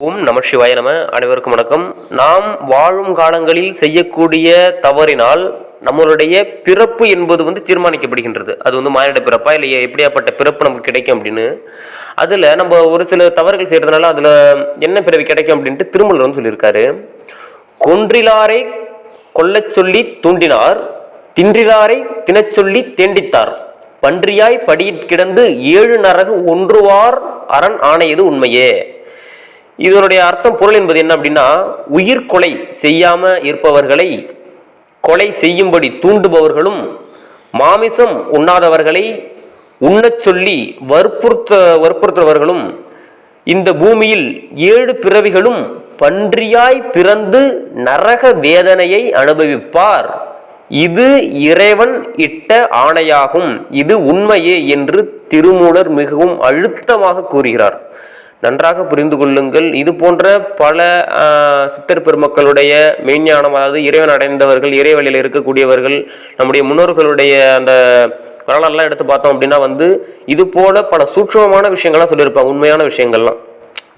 ஓம் நம சிவாய நம. அனைவருக்கும் வணக்கம். நாம் வாழும் காலங்களில் செய்யக்கூடிய தவறினால் நம்மளுடைய பிறப்பு என்பது வந்து தீர்மானிக்கப்படுகின்றது. அது வந்து மானிட பிறப்பா இல்லை எப்படியாப்பட்ட பிறப்பு நமக்கு கிடைக்கும் அப்படின்னு. அதில் நம்ம ஒரு சில தவறுகள் செய்கிறதுனால அதில் என்ன பிறவி கிடைக்கும் அப்படின்ட்டு திருமூலர் வந்து சொல்லியிருக்காரு. கொன்றிலாரை கொல்லச் சொல்லி தூண்டினார் தின்றிலாரை தினச் சொல்லி தேண்டித்தார். பன்றியாய் படியிற் கிடந்து ஏழு நரகு ஒன்றுவார் அரண் ஆணையது உண்மையே. இதனுடைய அர்த்தம் பொருள் என்பது என்ன அப்படின்னா உயிர் கொலை செய்யாம இருப்பவர்களை கொலை செய்யும்படி தூண்டுபவர்களும் மாமிசம் உண்ணாதவர்களை உண்ணச் சொல்லி வற்புறுத்த வற்புறுத்துறவர்களும் இந்த பூமியில் ஏழு பிறவிகளும் பன்றியாய் பிறந்து நரக வேதனையை அனுபவிப்பார். இது இறைவன் இட்ட ஆணையாகும். இது உண்மையே என்று திருமூலர் மிகவும் அழுத்தமாக கூறுகிறார். நன்றாக புரிந்து கொள்ளுங்கள். இது போன்ற பல சித்தர் பெருமக்களுடைய மெய்ஞானம் அதாவது இறைவன் அடைந்தவர்கள் இறைவழியில் இருக்கக்கூடியவர்கள் நம்முடைய முன்னோர்களுடைய அந்த வரலாறுலாம் எடுத்து பார்த்தோம் அப்படின்னா வந்து இது போல பல சூட்சமமான விஷயங்கள்லாம் சொல்லியிருப்பாங்க உண்மையான விஷயங்கள்லாம்.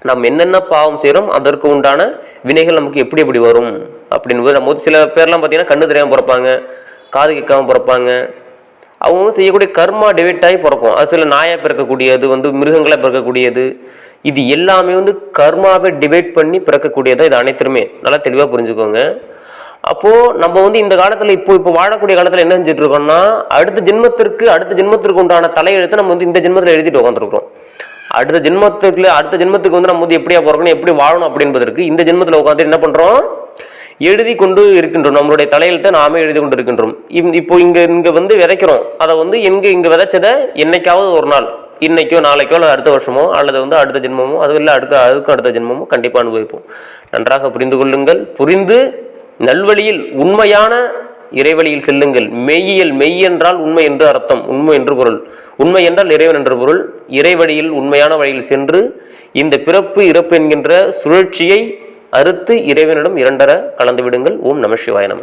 நாம் என்னென்ன பாவம் செய்கிறோம் அதற்கு உண்டான வினைகள் நமக்கு எப்படி எப்படி வரும்? அப்படின்னு. நம்ம சில பேர்லாம் பார்த்தீங்கன்னா கண்ணு தெரியாமல் பிறப்பாங்க காது கேட்காமல் பிறப்பாங்க அவங்க செய்யக்கூடிய கர்மா டிவைட் ஆகி பிறக்கும். அது சில நாயாக பிறக்கக்கூடியது வந்து மிருகங்களாக பிறக்கக்கூடியது. இது எல்லாமே வந்து கர்மாவை டிவைட் பண்ணி பிறக்கக்கூடியது இது அனைத்துமே. நல்லா தெளிவாக புரிஞ்சுக்கோங்க. அப்போது நம்ம வந்து இந்த காலத்தில் இப்போ இப்போ வாழக்கூடிய காலத்தில் என்ன செஞ்சுட்டு இருக்கோம்னா அடுத்த ஜென்மத்திற்கு அடுத்த ஜென்மத்திற்கு உண்டான தலையெழுத்தை நம்ம வந்து இந்த ஜென்மத்தில் எழுதிட்டு உட்காந்துருக்கோம் அடுத்த ஜென்மத்துக்குள்ள அடுத்த ஜென்மத்துக்கு வந்து நம்ம வந்து எப்படியா பிறக்கணும் எப்படி வாழணும் அப்படின்பதற்கு இந்த ஜென்மத்தில் உட்காந்து என்ன பண்ணுறோம் எழுதி கொண்டு இருக்கின்றோம். நம்மளுடைய தலையெழுத்தை நாமே எழுதி கொண்டு இருக்கின்றோம். இம்- இப்போ இங்க இங்க வந்து விதைக்கிறோம். அதை வந்து எங்க இங்க விதைச்சதை என்னைக்காவது ஒரு நாள் இன்னைக்கோ நாளைக்கோ அல்லது அடுத்த வருஷமோ அல்லது வந்து அடுத்த ஜென்மமோ அது இல்லை அடுத்த அதுக்கும் அடுத்த ஜென்மமோ கண்டிப்பாக அனுபவிப்போம். நன்றாக புரிந்து கொள்ளுங்கள். புரிந்து நல்வழியில் உண்மையான இறைவழியில் செல்லுங்கள். மெய்யியல் மெய் என்றால் உண்மை என்று அர்த்தம் உண்மை என்று பொருள். உண்மை என்றால் இறைவன் என்று பொருள். இறைவழியில் உண்மையான வழியில் சென்று இந்த பிறப்பு இறப்பு என்கின்ற சுழற்சியை அறுத்து இறைவனிடம் இரண்டர கலந்து விடுங்கள். ஓம் நம சிவாய நம.